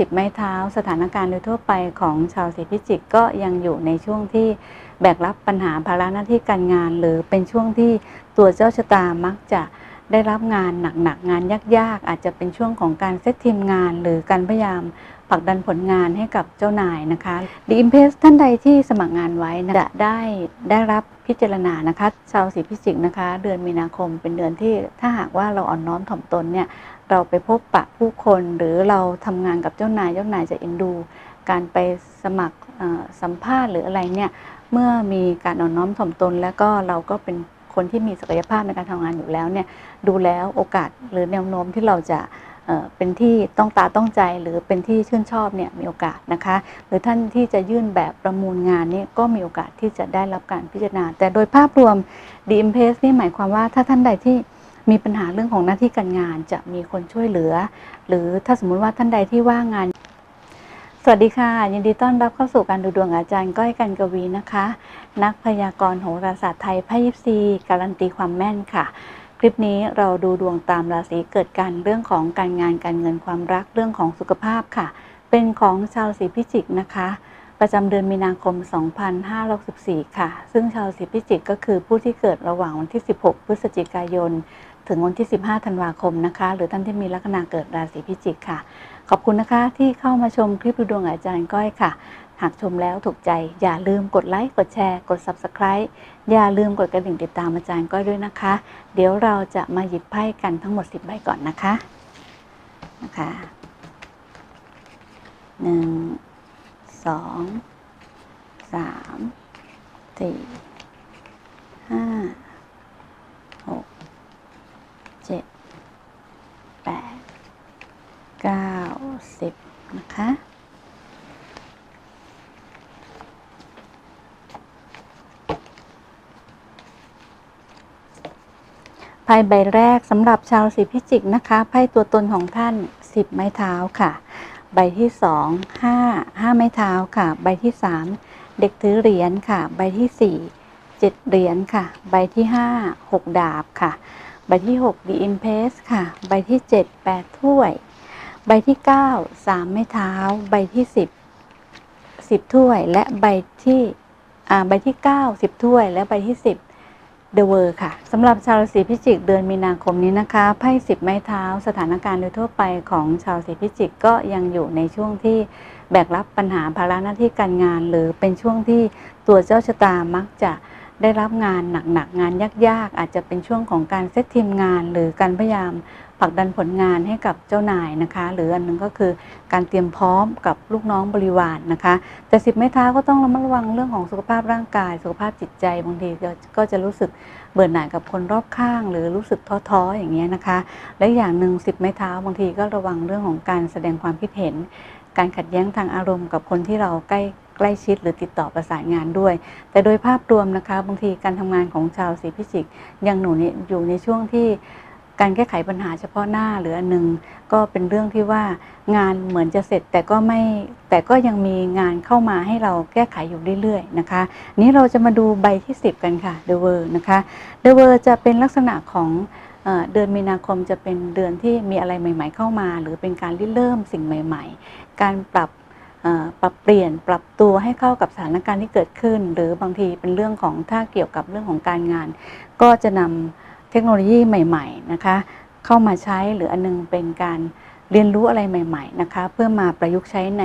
สิบไม้เท้า สถานการณ์โดยทั่วไปของชาวสีพิจิกก็ยังอยู่ในช่วงที่แบกรับปัญหาภาระหน้าที่การงาน หรือเป็นช่วงที่ตัวเจ้าชะตามักจะได้รับงานหนักๆงานยากๆ อาจจะเป็นช่วงของการเซตทีมงาน หรือการพยายามผลักดันผลงานให้กับเจ้านายนะคะดีอิมเพสท่านใดที่สมัครงานไว้นะจะได้ได้รับพิจารณานะคะชาวสีพิจิกนะคะ เดือนมีนาคมเป็นเดือนที่ถ้าหากว่าเราอ่อนน้อมถ่อมตนเนี่ย เราไปพบปะผู้คนหรือเราทำงานกับเจ้านายเจ้านายจะเอ็นดู การไปสมัครสัมภาษณ์หรืออะไรเนี่ยเมื่อมีการอ่อนน้อมถ่อมตน แล้วก็เราก็เป็นคนที่มีศักยภาพในการทำงานอยู่แล้วเนี่ยดูแล้วโอกาสหรือแนวโน้มที่เราจะเป็นที่ต้องตาต้องใจหรือเป็นที่ชื่นชอบเนี่ยมีโอกาสนะคะ หรือท่านที่จะยื่นแบบประมูลงานนี่ก็มีโอกาสที่จะได้รับการพิจารณา แต่โดยภาพรวม d m p a c e นี่หมายความว่าถ้าท่านใดที่ มีปัญหาเรื่องของหน้าที่การงานจะมีคนช่วยเหลือ หรือถ้าสมมุติว่าท่านใดที่ว่างงาน สวัสดีค่ะ ยินดีต้อนรับเข้าสู่การดูดวงอาจารย์ก้อยกันกวีนะคะ นักพยากรณ์โหราศาสตร์ไทยไพ่ยิปซีการันตีความแม่นค่ะคลิปนี้เราดูดวงตามราศีเกิดกันเรื่องของการงานการเงินความรักเรื่องของสุขภาพค่ะ เป็นของชาวสีพิจิกนะคะ ประจำเดือนมีนาคม 2564 ค่ะ ซึ่งชาวสีพิจิกก็คือผู้ที่เกิดระหว่างวันที่ 16 พฤศจิกายน ถึงวันที่ 15 ธันวาคมนะคะ หรือท่านที่มีลัคนาเกิดราศีพิจิกค่ะ ขอบคุณนะคะที่เข้ามาชมคลิปดูดวงอาจารย์ก้อยค่ะ หากชมแล้วถูกใจอย่าลืมกดไลค์ กดแชร์ กด Subscribe อย่าลืมกดกระดิ่งติดตามอาจารย์ก้อยด้วยนะคะ เดี๋ยวเราจะมาหยิบไพ่กันทั้งหมด 10 ใบก่อนนะคะนะคะหนึ่งสองสามสี่ห้า เจ็ดแปดเก้าสิบนะคะ ไพ่ใบแรกสำหรับชาวสีพิจิกนะคะ ไพ่ตัวตนของท่าน10ไม้เท้าค่ะ ใบที่2 5 5ไม้เท้าค่ะ ใบที่3เด็กถือเหรียญค่ะ ใบที่4 7เหรียญค่ะ ใบที่5 6ดาบค่ะ ใบที่6 The Impress ค่ะ ใบที่ 7 8 ถ้วย ใบที่ 9 3 ไม้เท้า ใบที่ 10 10 ถ้วย และใบที่อ่าใบที่ 9 10 ถ้วย และใบที่ 10 The w o r ค่ะสำหรับชาวราศีพิจิกเดือนมีนาคมนี้นะคะไพ่สิบไม้เท้า สถานการณ์โดยทั่วไปของชาวราศีพิจิกก็ยังอยู่ในช่วงที่แบกรับปัญหาภาระหน้าที่การงาน หรือเป็นช่วงที่ตัวเจ้าชะตามักจะ ได้รับงานหนักๆงานยากๆ อาจจะเป็นช่วงของการเซตทีมงาน หรือการพยายามผลักดันผลงานให้กับเจ้านายนะคะ หรืออันหนึงก็คือการเตรียมพร้อมกับลูกน้องบริวารนะคะ แต่สิบไม้เท้าก็ต้องระมัดระวังเรื่องของสุขภาพร่างกาย สุขภาพจิตใจบางทีก็ก็จะรู้สึกเบื่อหน่ายกับคนรอบข้าง หรือรู้สึกท้อๆอย่างเงี้ยนะคะ และอย่างหนึ่งสิบไม้เท้าบางทีก็ระวังเรื่องของการแสดงความคิดเห็น การขัดแย้งทางอารมณ์กับคนที่เราใกล้ ใกล้ชิดหรือติดต่อประสานงานด้วย แต่โดยภาพรวมนะคะบางทีการทำงานของชาวสีพิจิกยังหนูนี่อยู่ในช่วงที่การแก้ไขปัญหาเฉพาะหน้าหรืออันหนึ่งก็เป็นเรื่องที่ว่างานเหมือนจะเสร็จแต่ก็ไม่แต่ก็ยังมีงานเข้ามาให้เราแก้ไขอยู่เรื่อยๆนะคะ นี้เราจะมาดูใบที่ 10 กันค่ะ The World นะคะ The World จะเป็นลักษณะของเอเดือนมีนาคมจะเป็นเดือนที่มีอะไรใหม่ ๆ เข้ามา หรือเป็นการริเริ่มสิ่งใหม่ ๆ การปรับ ปรับเปลี่ยนปรับตัวให้เข้ากับสถานการณ์ที่เกิดขึ้น หรือบางทีเป็นเรื่องของถ้าเกี่ยวกับเรื่องของการงาน ก็จะนำเทคโนโลยีใหม่ๆนะคะเข้ามาใช้หรืออันนึงเป็นการเรียนรู้อะไรใหม่ๆนะคะเพื่อมาประยุกต์ใช้ใน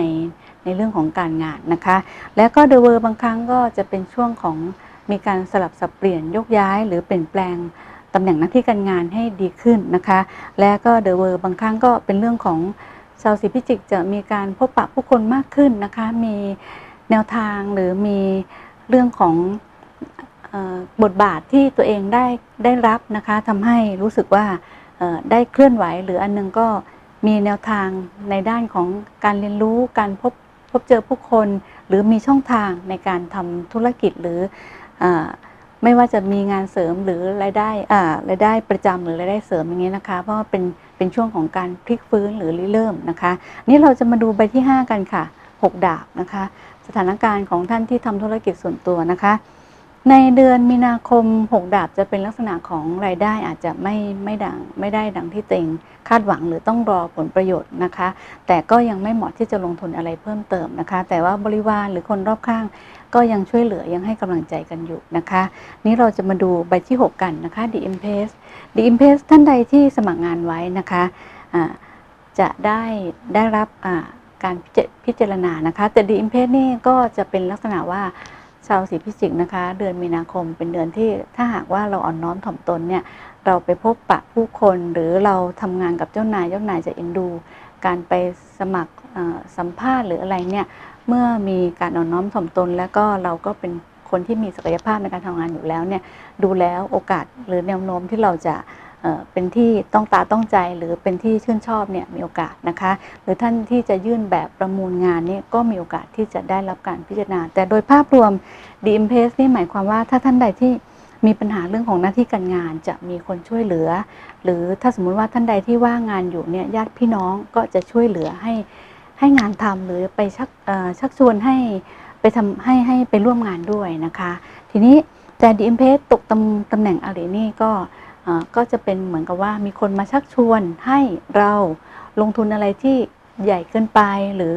ในเรื่องของการงานนะคะ แล้วก็เดเวอร์บางครั้งก็จะเป็นช่วงของมีการสลับสับเปลี่ยนยกย้าย หรือเปลี่ยนแปลงตำแหน่งหน้าที่การงานให้ดีขึ้นนะคะ และก็เดเวอร์บางครั้งก็เป็นเรื่องของ ชาวสีพิจิกจะมีการพบปะผู้คนมากขึ้นนะคะ มีแนวทางหรือมีเรื่องของออบทบาทที่ตัวเองได้ได้รับนะคะทำให้รู้สึกว่าได้เคลื่อนไหว หรืออันหนึงก็มีแนวทางในด้านของการเรียนรู้การพบพบเจอผู้คน หรือมีช่องทางในการทำธุรกิจหรืออไม่ว่าจะมีงานเสริมหรือรายได้รายได้ประจำหรือรายได้เสริมอย่างนี้นะคะ เพราะว่าเป็น เป็นช่วงของการพลิกฟื้นหรือริเริ่มนะคะ นี่เราจะมาดูใบที่ 5 กันค่ะ 6 ดาบนะคะ สถานการณ์ของท่านที่ทำธุรกิจส่วนตัวนะคะ ในเดือนมีนาคมหกดาบจะเป็นลักษณะของรายได้อาจจะไม่ไม่ดังไม่ได้ดังที่เต็งคาดหวังหรือต้องรอผลประโยชน์นะคะ แต่ก็ยังไม่เหมาะที่จะลงทุนอะไรเพิ่มเติมนะคะ แต่ว่าบริวารหรือคนรอบข้างก็ยังช่วยเหลือยังให้กำลังใจกันอยู่นะคะ นี้เราจะมาดูใบที่ 6 กันนะคะ The Impress The Impress ท่านใดที่สมัครงานไว้นะคะอ่าจะได้ได้รับการพิจพิจารณานะคะ แต่ The Impress นี่ก็จะเป็นลักษณะว่าชาวสีพิจิกนะคะ เดือนมีนาคมเป็นเดือนที่ถ้าหากว่าเราอ่อนน้อมถ่อมตนเนี่ยเราไปพบปะผู้คนหรือเราทำงานกับเจ้านายเจ้านายจะเอ็นดู การไปสมัครสัมภาษณ์หรืออะไรเนี่ย เมื่อมีการอ่อนน้อมถ่อมตน แล้วก็เราก็เป็นคนที่มีศักยภาพในการทำงานอยู่แล้วเนี่ยดูแล้วโอกาสหรือแนวโน้มที่เราจะเป็นที่ต้องตาต้องใจหรือเป็นที่ชื่นชอบเนี่ยมีโอกาสนะคะ หรือท่านที่จะยื่นแบบประมูลงานเนี่ยก็มีโอกาสที่จะได้รับการพิจารณา แต่โดยภาพรวม d i m p a c e นี่หมายความว่าถ้าท่านใดที่มีปัญหาเรื่องของหน้าที่การงานจะมีคนช่วยเหลือ หรือถ้าสมมุติว่าท่านใดที่ว่างงานอยู่เนี่ยญาติพี่น้องก็จะช่วยเหลือให้ ให้งานทำหรือไปชักชักชวนให้ไปทำให้ให้ไปร่วมงานด้วยนะคะ ทีนี้แต่ดีเอ็มเพสตกตำตำแหน่งอะไรนี่ก็ก็จะเป็นเหมือนกับว่ามีคนมาชักชวนให้เราลงทุนอะไรที่ใหญ่เกินไปหรือ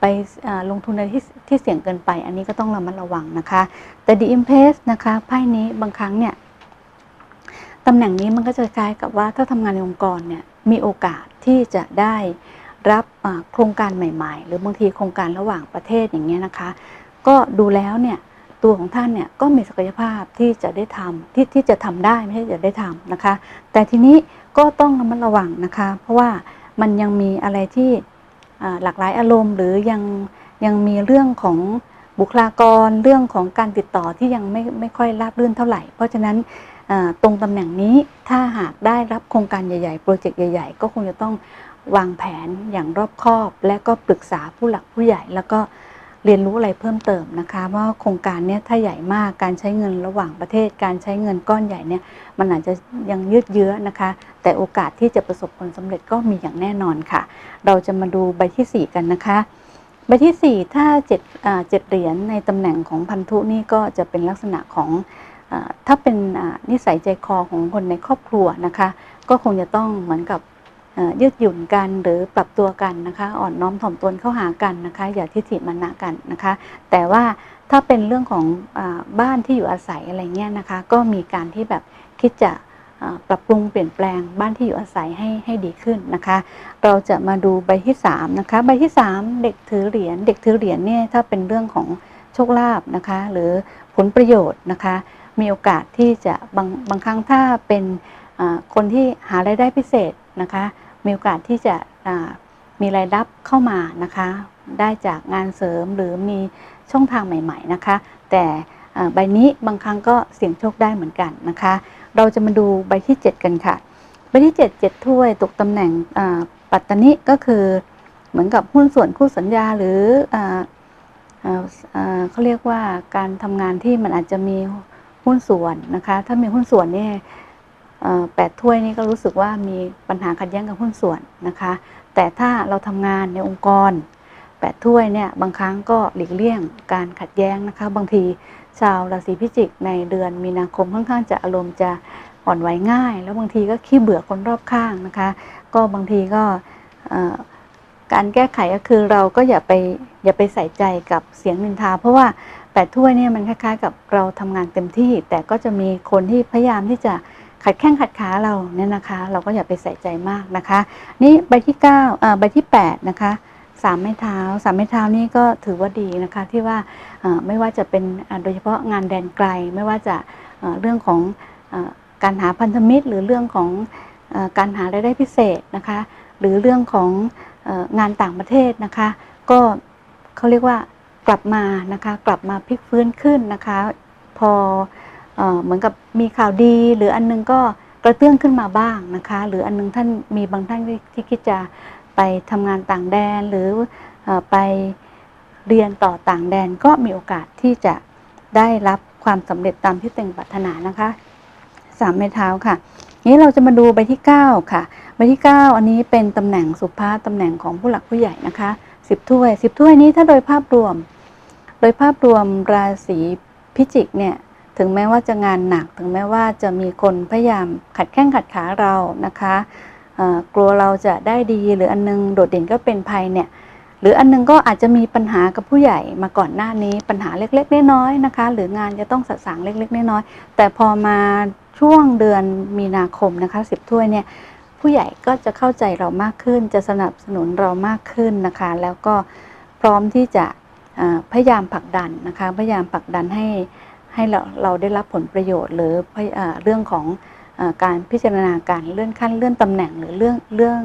ไปอลงทุนอะไรที่ที่เสี่ยงเกินไป อันนี้ก็ต้องระมัดระวังนะคะ แต่ดีเอ็มเพสนะคะไพ่นี้บางครั้งเนี่ยตำแหน่งนี้มันก็จะคล้ายกับว่าถ้าทำงานในองค์กรเนี่ยมีโอกาสที่จะได้ รับโครงการใหม่ ๆ หรือบางทีโครงการระหว่างประเทศอย่างเงี้ยนะคะ ก็ดูแล้วเนี่ยตัวของท่านเนี่ยก็มีศักยภาพที่จะได้ทำที่ที่จะทำได้ไม่ใช่จะได้ทำนะคะ แต่ทีนี้ก็ต้องระมัดระวังนะคะ เพราะว่ามันยังมีอะไรที่หลากหลายอารมณ์ หรือยังยังมีเรื่องของบุคลากรเรื่องของการติดต่อที่ยังไม่ไม่ค่อยราบรื่นเท่าไหร่ เพราะฉะนั้นตรงตำแหน่งนี้ถ้าหากได้รับโครงการใหญ่ๆ โปรเจกต์ใหญ่ ๆ ก็คงจะต้อง วางแผนอย่างรอบคอบ และก็ปรึกษาผู้หลักผู้ใหญ่ แล้วก็เรียนรู้อะไรเพิ่มเติมนะคะว่าโครงการเนี้ยถ้าใหญ่มากการใช้เงินระหว่างประเทศ การใช้เงินก้อนใหญ่เนี่ยมันอาจจะยังยืดเยื้อนะคะ แต่โอกาสที่จะประสบผลสำเร็จก็มีอย่างแน่นอนค่ะ เราจะมาดูใบที่ 4 กันนะคะใบที่ 4 ถ้า7เจ็ดเหรียญในตำแหน่งของพันธุนี่ก็จะเป็นลักษณะของอถ้าเป็นนิสัยใจคอของคนในครอบครัวนะคะ ก็คงจะต้องเหมือนกับ ยืดหยุ่นกันหรือปรับตัวกันนะคะ อ่อนน้อมถ่อมตนเข้าหากันนะคะ อย่าทิฐิมานะกันนะคะ แต่ว่าถ้าเป็นเรื่องของอบ้านที่อยู่อาศัยอะไรเงี้ยนะคะ ก็มีการที่แบบคิดจะปรับปรุงเปลี่ยนแปลงบ้านที่อยู่อาศัยให้ให้ดีขึ้นนะคะ เราจะมาดูใบที่3นะคะใบที่ 3 เด็กถือเหรียญเด็กถือเหรียญเนี่ยถ้าเป็นเรื่องของโชคลาภนะคะ หรือผลประโยชน์นะคะ มีโอกาสที่จะบางบางครั้งถ้าเป็นคนที่หารายได้พิเศษนะคะ มีโอกาสที่จะมีรายรับเข้ามานะคะ ได้จากงานเสริมหรือมีช่องทางใหม่ ๆนะคะ แต่ใบนี้บางครั้งก็เสี่ยงโชคได้เหมือนกันนะคะ เราจะมาดูใบที่ 7 กันค่ะ ใบที่ 7 7 ถ้วยตกตำแหน่งปัตตานิก็คือเหมือนกับหุ้นส่วนคู่สัญญาหรืออ่าอ่าอ่าเขาเรียกว่าการทำงานที่มันอาจจะมีหุ้นส่วนนะคะ ถ้ามีหุ้นส่วนเนี่ย แปดถ้วยนี่ก็รู้สึกว่ามีปัญหาขัดแย้งกับหุ้นส่วนนะคะ แต่ถ้าเราทำงานในองค์กรแปดถ้วยเนี่ยบางครั้งก็หลีกเลี่ยงการขัดแย้งนะคะ บางทีชาวราศีพิจิกในเดือนมีนาคมค่อนข้างจะอารมณ์จะอ่อนไหวง่าย แล้วบางทีก็ขี้เบื่อคนรอบข้างนะคะ ก็บางทีก็การแก้ไขก็คือเราก็อย่าไปอย่าไปใส่ใจกับเสียงนินทา เพราะว่าแปดถ้วยเนี่ยมันคล้ายๆ กับเราทำงานเต็มที่ แต่ก็จะมีคนที่พยายามที่จะ ขัดแข้งขัดขาเราเนี่ยนะคะ เราก็อย่าไปใส่ใจมากนะคะ นี่ใบที่9เอ่อใบที่ 8 นะคะสามไม้เท้าสามไม้เท้านี่ก็ถือว่าดีนะคะที่ว่าไม่ว่าจะเป็นโดยเฉพาะงานแดนไกล ไม่ว่าจะเรื่องของอการหาพันธมิตร หรือเรื่องของอการหารายได้พิเศษนะคะ หรือเรื่องของอ่องานต่างประเทศนะคะ ก็เขาเรียกว่ากลับมานะคะกลับมาพลิกฟื้นขึ้นนะคะ พอ เหมือนกับมีข่าวดี หรืออันนึงก็กระเตื้องขึ้นมาบ้างนะคะ หรืออันนึงท่านมีบางท่านที่คิดจะไปทำงานต่างแดน หรืออไปเรียนต่อต่างแดนก็มีโอกาสที่จะได้รับความสำเร็จตามที่ต็งปรารถนานะคะสามไม้เท้าค่ะ นี้เราจะมาดูใบที่ 9 ค่ะ ใบที่ 9 อันนี้เป็นตำแหน่งสุภาพตำแหน่งของผู้หลักผู้ใหญ่นะคะ10ถ้วย10ถ้วยนี้ถ้าโดยภาพรวม โดยภาพรวมราศีพิจิกเนี่ย ถึงแม้ว่าจะงานหนัก ถึงแม้ว่าจะมีคนพยายามขัดแข้งขัดขาเรานะคะกลัวเราจะได้ดีหรืออันนึงโดดเด่นก็เป็นภัยเนี่ยหรืออันนึงก็อาจจะมีปัญหากับผู้ใหญ่มาก่อนหน้านี้ปัญหาเล็กๆน้อยๆนะคะ หรืองานจะต้องสะสางเล็กๆน้อยๆแต่พอมาช่วงเดือนมีนาคมนะคะสิบถ้วยเนี่ยผู้ใหญ่ก็จะเข้าใจเรามากขึ้น จะสนับสนุนเรามากขึ้นนะคะ แล้วก็พร้อมที่จะพยายามผลักดันนะคะ พยายามผลักดันให้ ให้เราเราได้รับผลประโยชน์ หรือเอ่อเรื่องของอการพิจารณาการเลื่อนขั้นเลื่อนตำแหน่งหรือเรื่องเรื่อง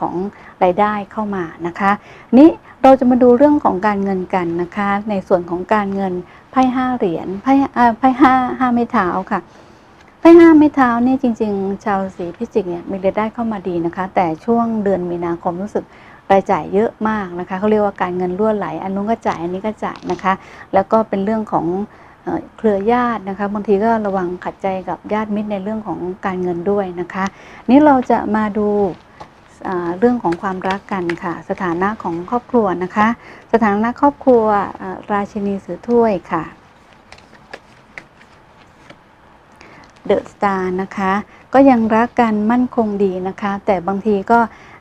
ของรายได้เข้ามานะคะ นี้เราจะมาดูเรื่องของการเงินกันนะคะ ในส่วนของการเงินไพ่ห้าเหรียญไพ่ไพ่ห้าห้าไม้เท้าค่ะไพ่ห้าไม้เท้าเนี่ยจริง ๆ ชาวสีพิจิกเนี่ยมีรายได้เข้ามาดีนะคะ แต่ช่วงเดือนมีนาคมรู้สึกรายจ่ายเยอะมากนะคะเขาเรียกว่าการเงินรั่วไหล อันนู้นก็จ่ายอันนี้ก็จ่ายนะคะ แล้วก็เป็นเรื่องของ เครือญาตินะคะบางทีก็ระวังขัดใจกับญาติมิตรในเรื่องของการเงินด้วยนะคะ นี่เราจะมาดูเรื่องของความรักกันค่ะ สถานะของครอบครัวนะคะ สถานะครอบครัวราชินีสือถ้วยค่ะเดอะสตาร์นะคะ ก็ยังรักกันมั่นคงดีนะคะ แต่บางทีก็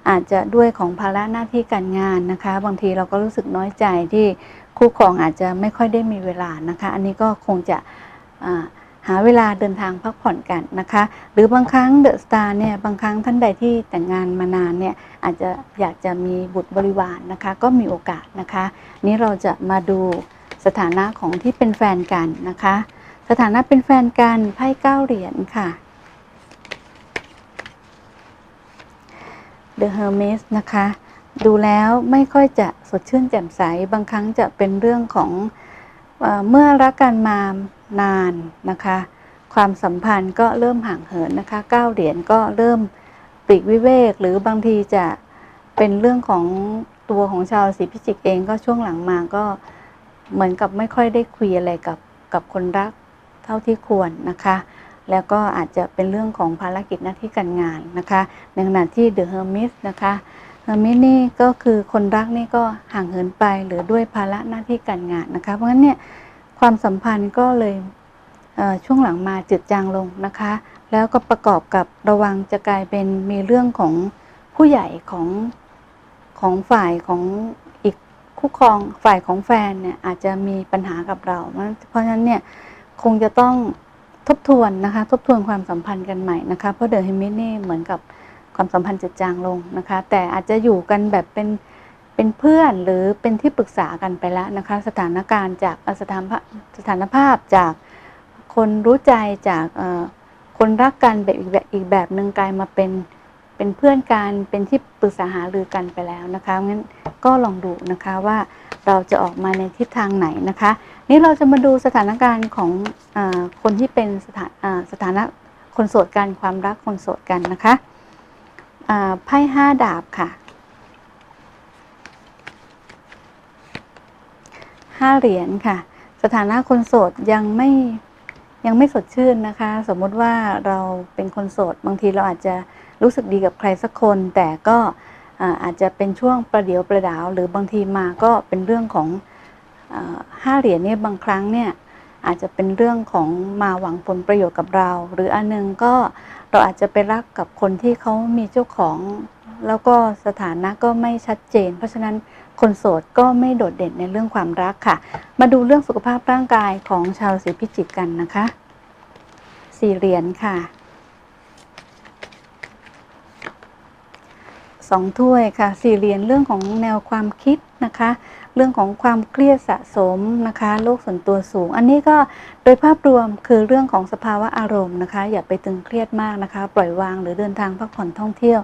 อาจจะด้วยของภาระหน้าที่การงานนะคะ บางทีเราก็รู้สึกน้อยใจที่ คู่ครองอาจจะไม่ค่อยได้มีเวลานะคะ อันนี้ก็คงจะหาเวลาเดินทางพักผ่อนกันนะคะ หรือบางครั้งเดอะสตาร์เนี่ยบางครั้งท่านใดที่แต่งงานมานานเนี่ยอาจจะอยากจะมีบุตรบริวารนะคะ ก็มีโอกาสนะคะ นี้เราจะมาดูสถานะของที่เป็นแฟนกันนะคะ สถานะเป็นแฟนกันไพ่เก้าเหรียญค่ะ The Hermes นะคะ ดูแล้วไม่ค่อยจะสดชื่นแจ่มใส บางครั้งจะเป็นเรื่องของเอเมื่อรักกันมานานนะคะ ความสัมพันธ์ก็เริ่มห่างเหินนะคะก้าเหรียญก็เริ่มปลีกวิเวก หรือบางทีจะเป็นเรื่องของตัวของชาวราศีพิจิกเองก็ช่วงหลังมาก็เหมือนกับไม่ค่อยได้คุยอะไรกับกับคนรักเท่าที่ควรนะคะ แล้วก็อาจจะเป็นเรื่องของภารกิจหน้าที่การงานนะคะในขณะที่เดอะเฮอร์มิสนะคะ เฮอร์มิสนี่ก็คือคนรักนี่ก็ห่างเหินไปหรือด้วยภาระหน้าที่การงานนะคะ เพราะฉะนั้นเนี่ยความสัมพันธ์ก็เลยเช่วงหลังมาจืดจางลงนะคะ แล้วก็ประกอบกับระวังจะกลายเป็นมีเรื่องของผู้ใหญ่ของของฝ่ายของอีกคู่ครองฝ่ายของแฟนเนี่ยอาจจะมีปัญหากับเรา เพราะฉะนั้นเนี่ยคงจะต้องทบทวนนะคะ ทบทวนความสัมพันธ์กันใหม่นะคะ เพราะเดอะเฮมิสนี่เหมือนกับ ความสัมพันธ์จืดจางลงนะคะ แต่อาจจะอยู่กันแบบเป็นเป็นเพื่อนหรือเป็นที่ปรึกษากันไปแล้วนะคะ สถานการณ์จากสถานภาพสถานภาพจากคนรู้ใจจากคนรักกันแบบอีกแบบอีกแบบหนึ่งกลายมาเป็นเป็นเพื่อนกันเป็นที่ปรึกษาหารือกันไปแล้วนะคะงั้นก็ลองดูนะคะว่าเราจะออกมาในทิศทางไหนนะคะ นี่เราจะมาดูสถานการณ์ของอคนที่เป็นสถานสถานะคนโสดกันความรักคนโสดกันนะคะ ไพ่ห้าดาบค่ะห้าเหรียญค่ะ สถานะคนโสดยังไม่ยังไม่สดชื่นนะคะ สมมติว่าเราเป็นคนโสด บางทีเราอาจจะรู้สึกดีกับใครสักคน แต่ก็อาจจะเป็นช่วงประเดียวประดาว หรือบางทีมาก็เป็นเรื่องของอห้าเหรียญเนี่ยบางครั้งเนี่ยอาจจะเป็นเรื่องของมาหวังผลประโยชน์กับเรา หรืออันหนึงก็ เราอาจจะไปรักกับคนที่เขามีเจ้าของ แล้วก็สถานะก็ไม่ชัดเจน เพราะฉะนั้นคนโสดก็ไม่โดดเด่นในเรื่องความรักค่ะ มาดูเรื่องสุขภาพร่างกายของชาวราศีพิจิกกันนะคะสี่เหรียญค่ะสองถ้วยค่ะสี่เหรียญเรื่องของแนวความคิดนะคะ เรื่องของความเครียดสะสมนะคะโรคส่วนตัวสูง อันนี้ก็โดยภาพรวมคือเรื่องของสภาวะอารมณ์นะคะ อย่าไปตึงเครียดมากนะคะ ปล่อยวางหรือเดินทางพักผ่อนท่องเที่ยว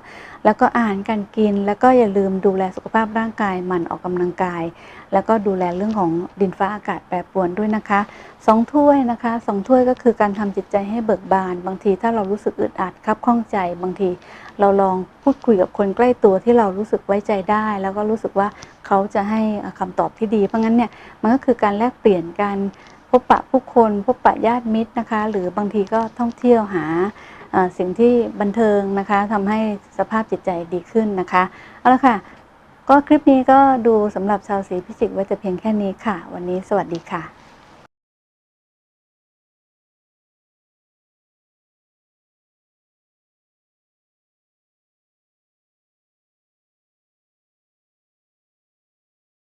แล้วก็อาหารการกิน แล้วก็อย่าลืมดูแลสุขภาพร่างกายหมั่นออกกำลังกาย แล้วก็ดูแลเรื่องของดินฟ้าอากาศแปรปรวนด้วยนะคะสองถ้วยนะคะสองถ้วยก็คือการทำจิตใจให้เบิกบาน บางทีถ้าเรารู้สึกอึดอัดครับข้องใจ บางทีเราลองพูดคุยกับคนใกล้ตัวที่เรารู้สึกไว้ใจได้ แล้วก็รู้สึกว่าเขาจะให้คำตอบที่ดี เพราะงั้นเนี่ยมันก็คือการแลกเปลี่ยนการพบปะผู้คนพบปะญาติมิตรนะคะ หรือบางทีก็ท่องเที่ยวหาสิ่งที่บันเทิงนะคะทำให้สภาพจิตใจดีขึ้นนะคะเอาละค่ะ ก็คลิปนี้ก็ดูสำหรับชาวสีพิจิกไว้แต่เพียงแค่นี้ค่ะ วันนี้สวัสดีค่ะ